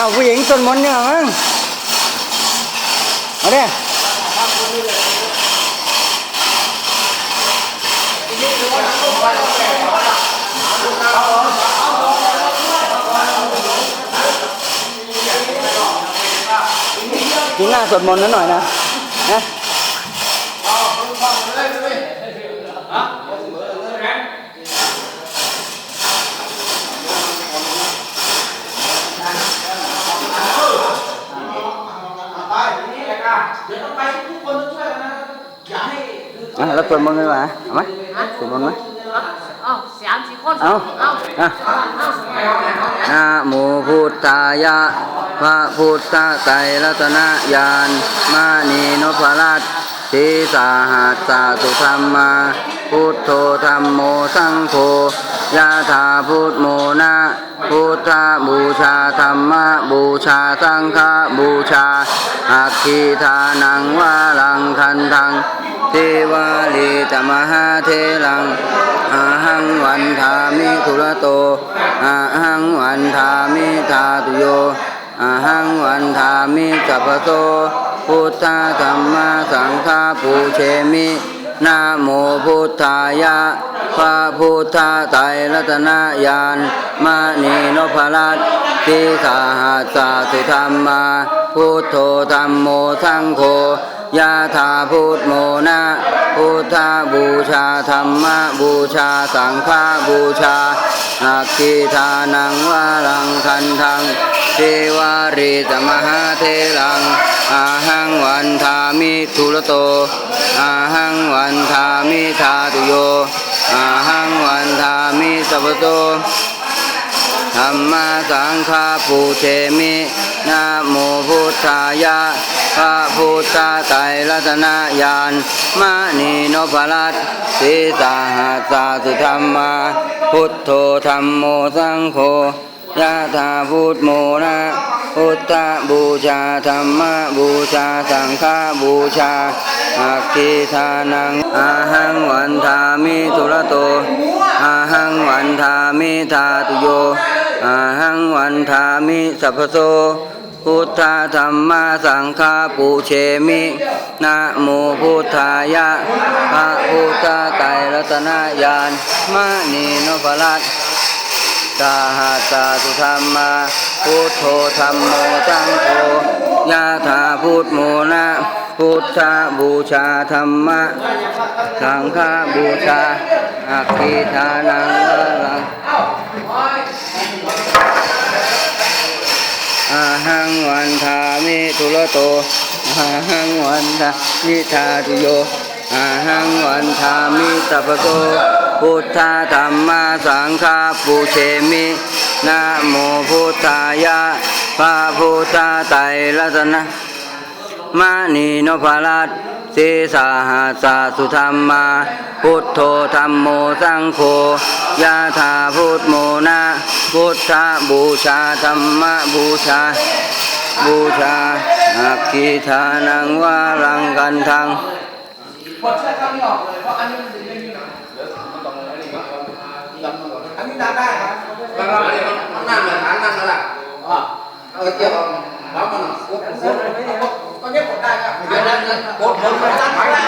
อ้าวผู้หญิงสวดมนต์เนี่ยมั้งเอาดิกินหน้าสวดมนต์นั้นหน่อยนะนะ เดี๋ยวต้องไปทุกคนต้องช่วยกันนะอย่าให้คื ออะแล้วสวดมนต์เลยว่ะเอาไหมสวดมนต์ไหมเอาสามสี่คนเอาเอาอะนะโมพุทธายะพระพุทธไตรรัตนญาณมานีนพรัตน์ทีสาหัสสาสุธรรมาพุทโธธรรมโมสังโฆยะถาพุทโมนะพุทธบูชาธรรมบูชาสังฆบูชาอัคคีทานังวาลังคันทัง เทวาลีตมหาเทลังอาหังวันทามิทุระโตอาหังวันทามิทาตุโยอาหังวันทามิสัพพโตพุทธธรรมสังฆปูเชมินะโมพุทธายะพระพุทธไตรรัตนญาณมณีนพรัตน์ทิสาหัสสาสุธรรมา พุทโธธรรมโมสังโฆ ยะถาพุทโมนะพุทธบูชาธรรมบูชาสังฆบูชาอักขิทานังวารังคันทังเทวาริตมหาเทลังอาหังวันทามิทุรโตอาหังวันทามิทาตุโยอาหังวันทามิสัพโตธรรมสังฆาปูเชมินะโมพุทธายะพระ พุทธไตรรัตนญาณมณีนพรัตน์สีสาหัสาสุธรรมา พุทโธธรรมโมสังโฆยะถาพุทโมนะพุทธบูชาธรรมบูชาสังฆบูชาอักขิทานังอาหังวันทามิทุระโตอาหังวันทามิทาตุโยอาหังวันทามิสัพพโส พุทธธรรมสังฆาปูเชมินะโมพุทธายะพระพุทธไตรรัตนญาณมณีนพรัตน์สาหัสสาสุธรรมาพุทโธธรรมโมสังโฆยะถาพุทโมนะพุทธบูชาธรรมะ สังฆบูชาอัคคีทานังวะลัง อาหั งวันทามิทุระโตอาหังวันทามิทาตุโยอาหังวันทามิสัพโตพุทธธรรมสังฆาปูเชมินะโมพุทธายะพระพุทธไตรรัตนะมณีนพรัตสีสาหัสสาสุธรรมา พุทโธธรรมโมสังโฆยะถาพุทโมนะ พุทธบูชาธรรมบูชา บูชาอักขิทานังวารังกันทังพอเชื่อคำนี้ออกเลยเพราะอันนี้มันไม่มีหนังอันนี้ดับได้ครับแล้วก็อันนี้มันนั่นเหมือนนั่นนั่นแหละอ่าเอาเกี่ยวแล้วมันกดกดตอนนี้กดได้ครับเดี๋ยวนั้นกดกดมันตั้งไว้มันอยู่มาสักหน่อยได้มันทำได้ไง